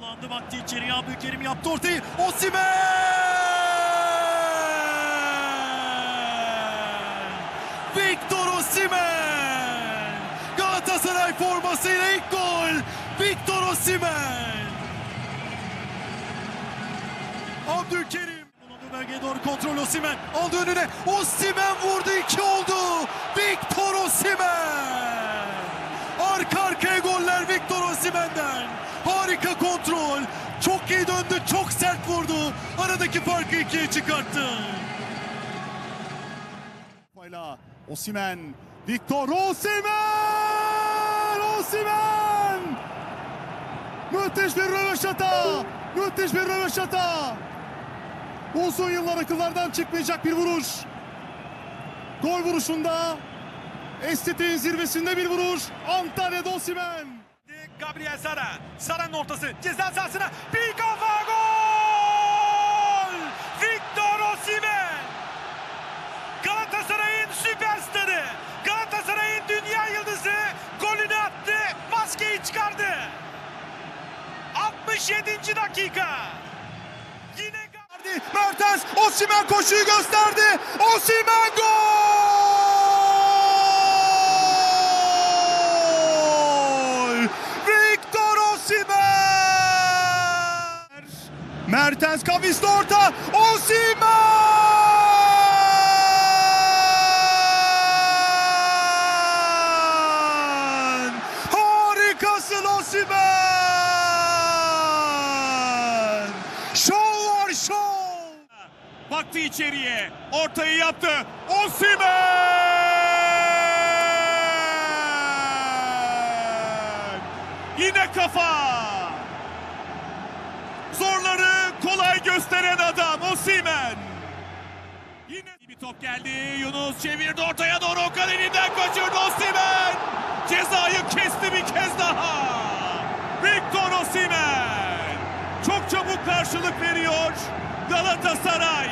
Kullandı baktı içeriye Abdülkerim yaptı ortayı. Osimhen! Victor Osimhen! Galatasaray formasıyla ilk gol. Victor Osimhen! Abdülkerim. Bölgeye doğru kontrol Osimhen. Aldı önüne. Osimhen vurdu. iki oldu. Victor Osimhen. Arka arkaya goller Victor Osimhen'den. Harika kontrol. Çok iyi döndü. Çok sert vurdu. Aradaki farkı ikiye çıkarttı. Osimen, Victor Osimen! Osimen! Müthiş bir röveşata! Müthiş bir röveşata! Uzun yıllar akıllardan çıkmayacak bir vuruş. Gol vuruşunda estetiğin zirvesinde bir vuruş. Antalya'da Osimen. Gabriel Sara. Sara'nın ortası. Ceza sahasına. Bir kafa gol! Victor Osimhen. Galatasaray'ın süperstarı. Galatasaray'ın dünya yıldızı golünü attı. Maskeyi çıkardı. 67. dakika. Yine. Mertens Osimen koşuyu gösterdi. Osimen gol! Victor Osimen! Mertens kavisli orta. Osimen! Harikasın Osimen! Şov var şov! baktı içeriye. Ortayı yaptı. Osimhen! Yine kafa. Zorları gösteren adam Osimhen. Yine bir top geldi. Yunus çevirdi ortaya doğru. Okan elinden kaçırdı Osimhen. Cezayı kesti bir kez daha. Victor Osimhen. Çok çabuk karşılık veriyor Galatasaray.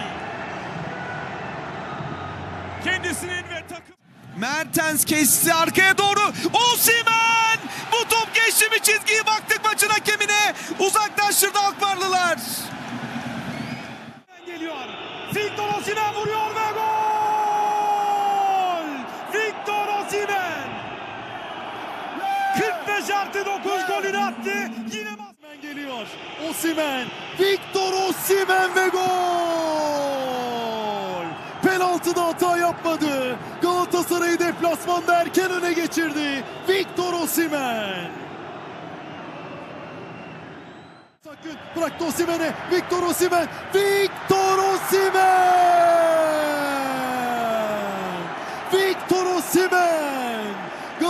Kendisinin ve takım Mertens kesti arkaya doğru. Osimhen! Bu top geçti mi çizgiyi baktık maçın hakemine. Uzaklaştırdı Akbarlılar. Osimhen vuruyor ve gol! Victor Osimhen! 45 artı 9 golünü attı. Yine Osimhen geliyor. Osimhen, Victor Osimhen ve gol! Penaltıda hata yapmadı. Galatasaray'ı deplasmanda erken öne geçirdi. Victor Osimhen. Sakın bıraktı Osimhen'e. Victor Osimhen. Victor Osimhen.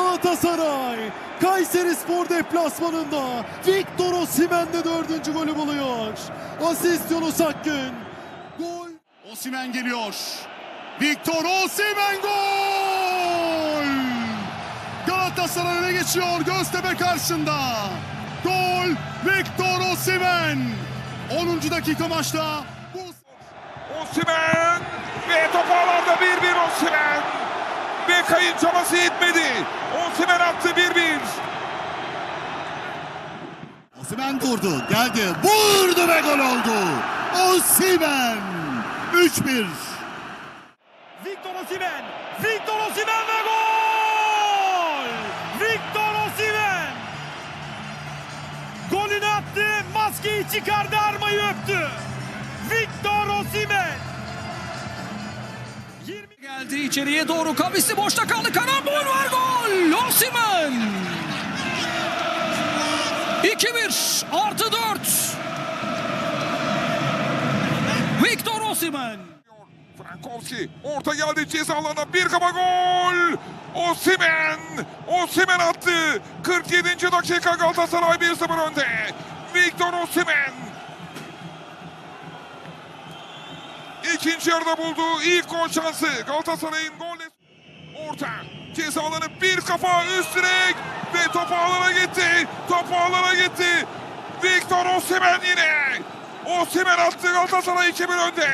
Galatasaray Kayseri Spor deplasmanında Victor Osimhen de dördüncü golü buluyor. Asist Yunus Akgün. Gol Osimen geliyor. Victor Osimen gol! Galatasaray öne geçiyor Göztepe karşısında. Gol Victor Osimen. 10. dakika maçta. Osimhen ve top alanda 1-1 Osimhen. Bekay'ın çabası yetmedi. Osimhen attı 1-1. Osimen vurdu, geldi, vurdu ve gol oldu. Osimen 3-1. Victor Osimhen! Victor Osimhen ve gol! Victor Osimhen! Golünü attı, maskeyi çıkardı, armayı öptü. İçeriye doğru kavisi boşta kaldı. Karambol var gol. Osimhen. 2-1 artı 4. Victor Osimhen. Frankowski orta geldi ceza alanına bir kafa gol. Osimhen! Osimhen attı. 47. dakika Galatasaray 1-0 önde. Victor Osimhen. İkinci yarıda bulduğu ilk gol şansı. Galatasaray'ın gol orta. Ceza alanı bir kafa üst direk ve topu alana gitti. Topu alana gitti. Victor Osimhen yine. Osimhen attı Galatasaray 2-1 önde.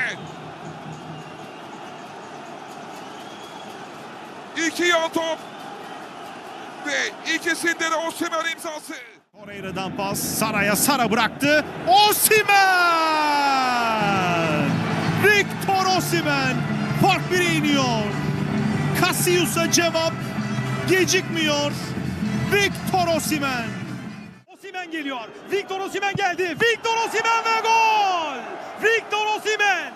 İki yan top ve ikisinde de Osimhen imzası. Torreira'dan pas Sara'ya Sara bıraktı. Osimhen! Victor Osimhen fark 1'e iniyor. Cassius'a cevap gecikmiyor. Victor Osimhen. Osimhen geliyor. Victor Osimhen geldi. Victor Osimhen ve gol! Victor Osimhen!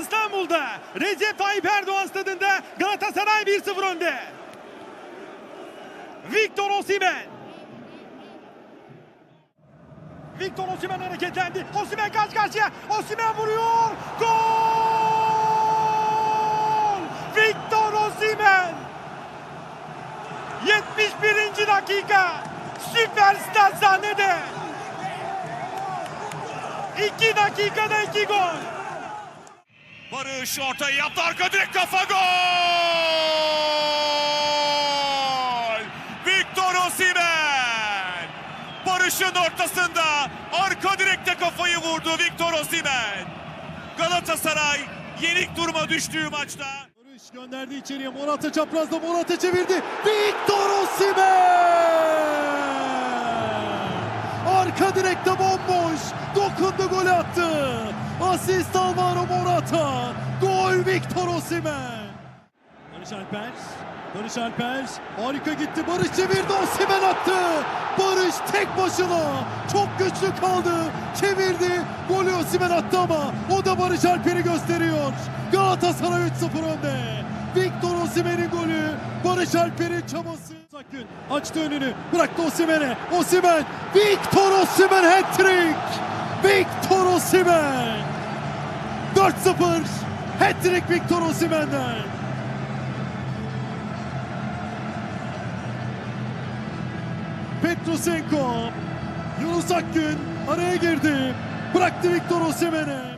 İstanbul'da Recep Tayyip Erdoğan stadında Galatasaray 1-0 önde. Victor Osimhen. Victor Osimhen hareketlendi. Osimhen karşı karşıya. Osimhen vuruyor. Gol! Victor Osimhen! 71. dakika. Süperstar sahnede. 2 dakikada 2 gol. Barış ortayı yaptı arka direk kafa gol! Victor Osimhen! Barış'ın ortasında arka direkte kafayı vurdu Victor Osimhen. Galatasaray yenik duruma düştüğü maçta Barış gönderdi içeriye. Morata çaprazda Morata çevirdi. Victor Osimhen! Arka direkte bomboş. Dokundu golü attı. Asist Alvaro Morata. Gol Victor Osimhen. Barış Alper. Barış Alper. Harika gitti. Barış çevirdi. Osimhen attı. Barış tek başına. Çok güçlü kaldı. Çevirdi. Golü Osimhen attı ama o da Barış Alper'i gösteriyor. Galatasaray 3-0 önde. Victor Osimhen'in golü. Barış Alper'in çabası. Sakın açtı önünü. Bıraktı Osimhen'e. Osimhen. Victor Osimhen hat-trick. Victor Osimhen. 4-0. Hat-trick Victor Osimhen'den. Petrosenko. Yunus Akgün araya girdi. Bıraktı Victor Osimhen'e.